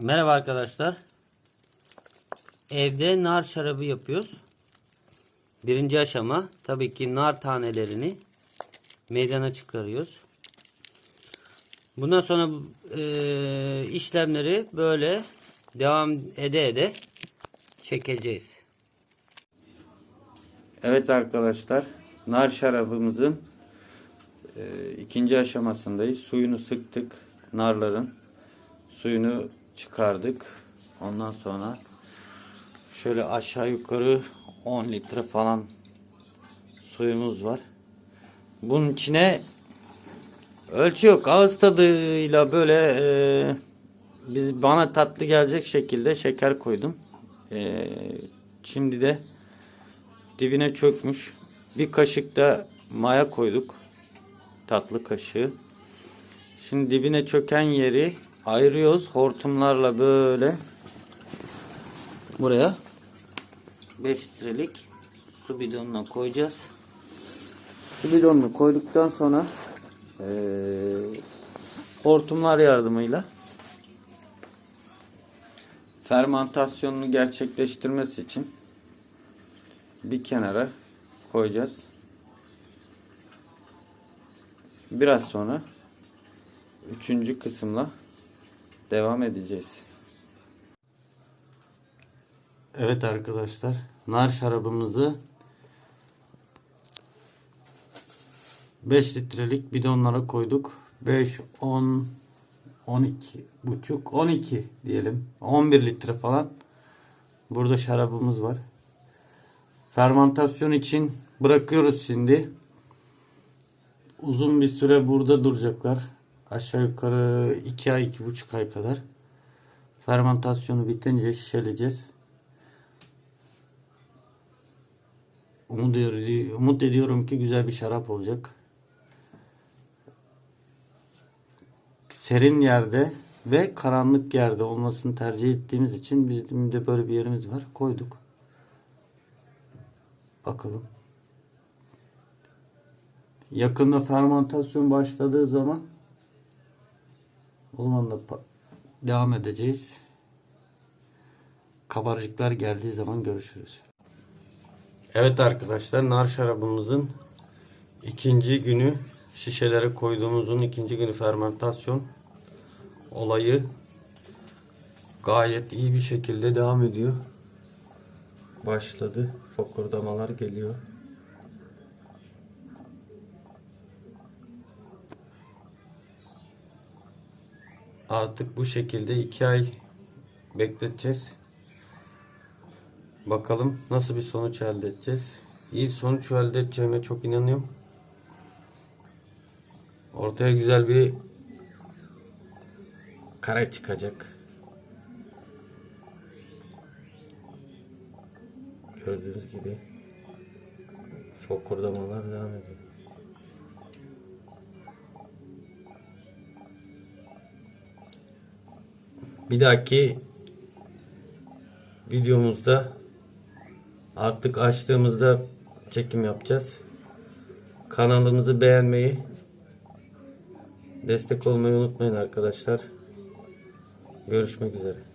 Merhaba arkadaşlar. Evde nar şarabı yapıyoruz. Birinci aşama tabii ki nar tanelerini meydana çıkarıyoruz. Bundan sonra e, işlemleri böyle devam ede ede çekeceğiz. Evet arkadaşlar nar şarabımızın e, ikinci aşamasındayız. Suyunu sıktık narların suyunu çıkardık. Ondan sonra şöyle aşağı yukarı 10 litre falan suyumuz var. Bunun içine ölçü yok. Ağız tadıyla böyle e, biz bana tatlı gelecek şekilde şeker koydum. E, şimdi de dibine çökmüş. Bir kaşık da maya koyduk. Tatlı kaşığı. Şimdi dibine çöken yeri ayırıyoruz. Hortumlarla böyle buraya 5 litrelik su bidonuna koyacağız. Su bidonunu koyduktan sonra eee, hortumlar yardımıyla fermentasyonunu gerçekleştirmesi için bir kenara koyacağız. Biraz sonra üçüncü kısımla devam edeceğiz. Evet arkadaşlar, nar şarabımızı 5 litrelik bidonlara koyduk. 5, 10, 12 buçuk, 12 diyelim. 11 litre falan. Burada şarabımız var. Fermentasyon için bırakıyoruz şimdi. Uzun bir süre burada duracaklar. Aşağı yukarı 2 ay, 2,5 ay kadar. Fermentasyonu bitince şişeleyeceğiz. Umut, ediyor- umut ediyorum ki güzel bir şarap olacak. Serin yerde ve karanlık yerde olmasını tercih ettiğimiz için bizim de böyle bir yerimiz var. Koyduk. Bakalım. Yakında fermentasyon başladığı zaman o zaman da devam edeceğiz. Kabarcıklar geldiği zaman görüşürüz. Evet arkadaşlar nar şarabımızın ikinci günü şişelere koyduğumuzun ikinci günü fermentasyon olayı gayet iyi bir şekilde devam ediyor. Başladı. Fokurdamalar geliyor. Artık bu şekilde iki ay bekleteceğiz. Bakalım nasıl bir sonuç elde edeceğiz. İyi sonuç elde edeceğime çok inanıyorum. Ortaya güzel bir kare çıkacak. Gördüğünüz gibi fokurdamalar devam ediyor. Bir dahaki videomuzda artık açtığımızda çekim yapacağız. Kanalımızı beğenmeyi, destek olmayı unutmayın arkadaşlar. Görüşmek üzere.